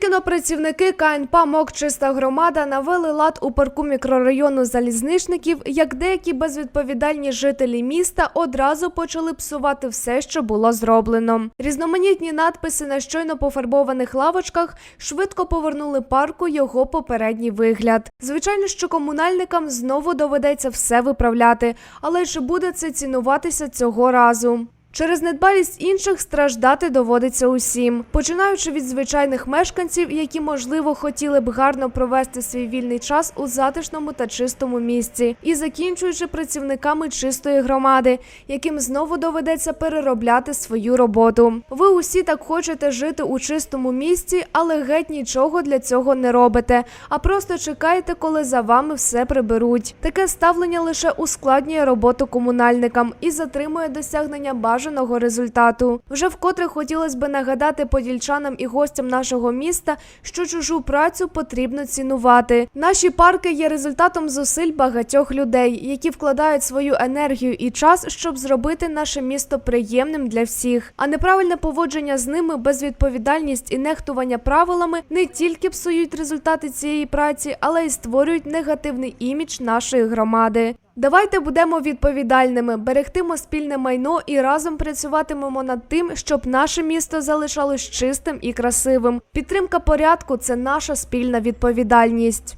Тільки но працівники КНП МОК Чиста громада навели лад у парку мікрорайону залізничників, як деякі безвідповідальні жителі міста одразу почали псувати все, що було зроблено. Різноманітні надписи на щойно пофарбованих лавочках швидко повернули парку його попередній вигляд. Звичайно, що комунальникам знову доведеться все виправляти, але чи буде це цінуватися цього разу? Через недбалість інших страждати доводиться усім, починаючи від звичайних мешканців, які можливо хотіли б гарно провести свій вільний час у затишному та чистому місці, і закінчуючи працівниками чистої громади, яким знову доведеться переробляти свою роботу. Ви усі так хочете жити у чистому місці, але геть нічого для цього не робите, а просто чекаєте, коли за вами все приберуть. Таке ставлення лише ускладнює роботу комунальникам і затримує досягнення бажаного результату. Вже вкотре хотілося б нагадати подільчанам і гостям нашого міста, що чужу працю потрібно цінувати. Наші парки є результатом зусиль багатьох людей, які вкладають свою енергію і час, щоб зробити наше місто приємним для всіх. А неправильне поводження з ними, безвідповідальність і нехтування правилами не тільки псують результати цієї праці, але й створюють негативний імідж нашої громади. Давайте будемо відповідальними, берегтимо спільне майно і разом працюватимемо над тим, щоб наше місто залишалось чистим і красивим. Підтримка порядку це наша спільна відповідальність.